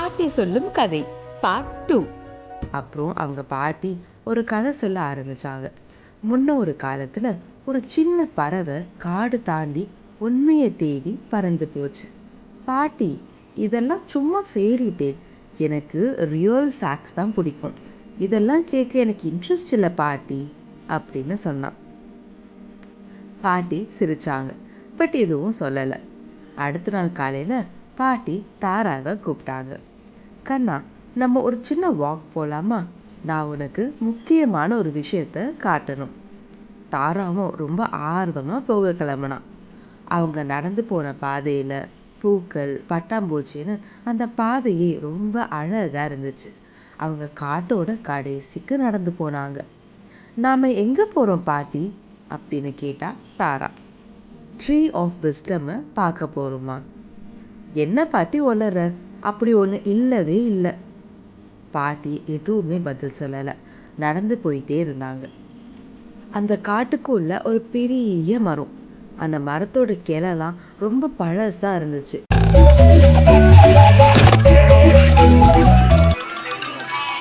பாட்டி சொல்லும் கதை பார்ட் டூ அப்புறம் அவங்க பாட்டி ஒரு கதை சொல்ல ஆரம்பித்தாங்க முன்ன ஒரு காலத்தில் ஒரு சின்ன பறவை காடு தாண்டி உண்மையை தேடி பறந்து போச்சு. பாட்டி இதெல்லாம் சும்மா ஃபேரிட்டே எனக்கு ரியல் ஃபேக்ட்ஸ் தான் பிடிக்கும். இதெல்லாம் கேட்க எனக்கு இன்ட்ரெஸ்ட் இல்லை பாட்டி அப்படின்னு சொன்னான். பாட்டி சிரித்தாங்க பட் எதுவும் சொல்லலை. அடுத்த நாள் காலையில் பாட்டி தாராவை கூப்பிட்டாங்க. கண்ணா நம்ம ஒரு சின்ன வாக் போகலாமா நான் உனக்கு முக்கியமான ஒரு விஷயத்த காட்டணும். தாராவும் ரொம்ப ஆர்வமாக போக கிளம்புனான் அவங்க நடந்து போன பாதையில் பூக்கள் பட்டாம்பூச்சின்னு அந்த பாதையே ரொம்ப அழகாக இருந்துச்சு. அவங்க காட்டோட கடைசிக்கு நடந்து போனாங்க. நாம் எங்கே போகிறோம் பாட்டி? அப்படின்னு கேட்டால் தாரா. ட்ரீ ஆஃப் விஸ்டம்மை பார்க்க போகிறோமா என்ன பாட்டி ஒளற அப்படி ஒன்று இல்லவே இல்லை. பாட்டி எதுவுமே பதில் சொல்லலை. நடந்து போயிட்டே இருந்தாங்க. அந்த காட்டுக்குள்ள ஒரு பெரிய மரம். அந்த மரத்தோட கிளைலாம் ரொம்ப பழசாக இருந்துச்சு.